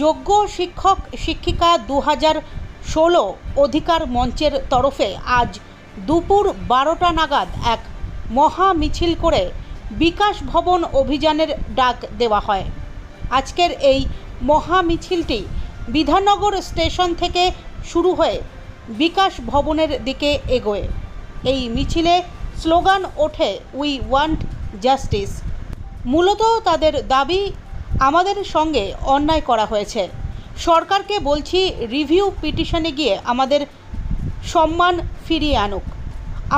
যোগ্য শিক্ষক, শিক্ষিকা দু হাজার ষোলো অধিকার মঞ্চের তরফে আজ দুপুর বারোটা নাগাদ এক মহা মিছিল করে বিকাশ ভবন অভিযানের ডাক দেওয়া হয়। আজকের এই মহা মিছিলটি বিধাননগর স্টেশন থেকে শুরু হয়ে বিকাশ ভবনের দিকে এগোয়। এই মিছিলে স্লোগান ওঠে উই ওয়ান্ট জাস্টিস মূলত তাদের দাবি আমাদের সঙ্গে অন্যায় করা হয়েছে। সরকারকে বলছি রিভিউ পিটিশনে গিয়ে আমাদের সম্মান ফিরিয়ে আনুক।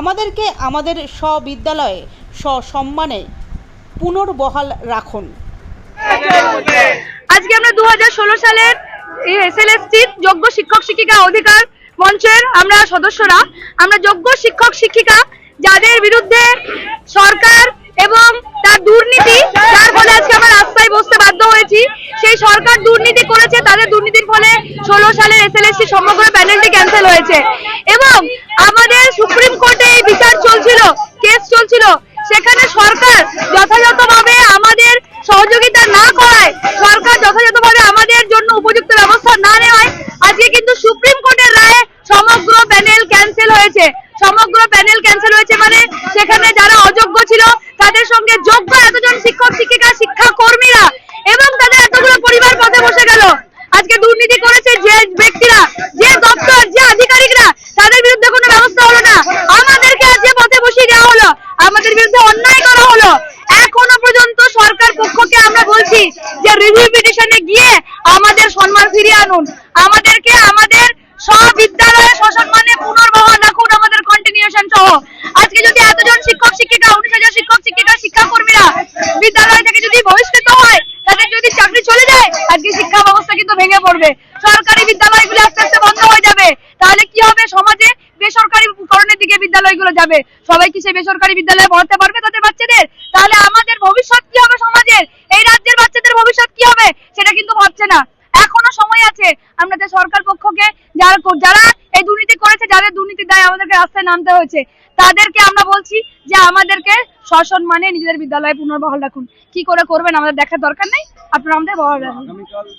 আমাদেরকে আমাদের স্ববিদ্যালয়ে সসম্মানে পুনর্বহাল রাখুন। আজকে আমরা দুহাজার ষোলো সালের এসএলএসটি যোগ্য শিক্ষক শিক্ষিকা অধিকার মঞ্চের আমরা সদস্যরা। আমরা যোগ্য শিক্ষক শিক্ষিকা যাদের বিরুদ্ধে সরকার এবং তার দুর্নীতি যার ফলে আজকে আমরা রাস্তায় বসতে বাধ্য হয়েছি সেই সরকার দুর্নীতি করেছে, তাদের দুর্নীতির ফলে ষোলো সালের এসএলএসটি সমগ্র প্যানেলটি ক্যান্সেল হয়েছে। এবং আমাদের সুপ্রিম কোর্টে এই বিচার চলছিল কেস চলছিল। সেখানে সরকার যথাযথভাবে আমাদের সহযোগিতা না করায়, সরকার যথাযথভাবে আমাদের জন্য উপযুক্ত ব্যবস্থা না নেওয়ায় আজকে কিন্তু সুপ্রিম কোর্টের রায়ে সমগ্র প্যানেল ক্যান্সেল হয়েছে। সমগ্র প্যানেল ক্যান্সেল হয়েছে মানে সেখানে যারা অযোগ্য ছিল তাদের সঙ্গে যোগ্য এতজন শিক্ষক শিক্ষিকা শিক্ষা কর্মীরা এবং তাদের এতগুলো পরিবার পথে বসে গেল আজকে দুর্নীতি করেছে যে ব্যক্তিরা যে দপ্তর যে আধিকারিকরা তাদের বিরুদ্ধে কোনো ব্যবস্থা হলো না আমাদেরকে আজকে পথে বসিয়ে দেওয়া হলো আমাদের বিরুদ্ধে অন্যায় করা হলো এখনও পর্যন্ত সরকার পক্ষকে আমরা বলছি যে রিভিউ পিটিশনে গিয়ে আমাদের সম্মান ফিরিয়ে আনুন। আমাদেরকে আমাদের স্ববিদ্যালয়ে সসম্মানে পুনর্বহাল রাখুন আমাদের কন্টিনিউশন সহ। আজকে যদি এতজন শিক্ষক, শিক্ষিকা, উনিশ হাজার শিক্ষক, শিক্ষিকা, শিক্ষাকর্মীরা বিদ্যালয় থেকে যদি বহিষ্কৃত হয়, তাদের যদি চাকরি চলে যায়, আজকে শিক্ষা ব্যবস্থা কিন্তু ভেঙে পড়বে। সরকারি বিদ্যালয়গুলো আস্তে আস্তে বন্ধ হয়ে যাবে। তাহলে কি হবে? সমাজে বেসরকারি করণের দিকে বিদ্যালয়গুলো যাবে। সবাই কি সেই বেসরকারি বিদ্যালয়ে পড়াতে পারবে তাদের বাচ্চাদের? তাহলে আমাদের ভবিষ্যৎ কি হবে সমাজের এই রাজ্যের বাচ্চাদের ভবিষ্যৎ কি হবে সেটা কিন্তু ভাবছে না এখনও সময় আছে। আমরা যে সরকার পক্ষকে যারা যারা এই দুর্নীতি করেছে, যাদের দুর্নীতি দায় আমাদেরকে রাস্তায় নামতে হয়েছে, তাদেরকে আমরা বলছি যে আমাদেরকে সসম্মানে নিজেদের বিদ্যালয়ে পুনর্বহাল রাখুন। কি করে করবেন আমাদের দেখার দরকার নেই? আপনারা আমাদের বহাল রাখুন।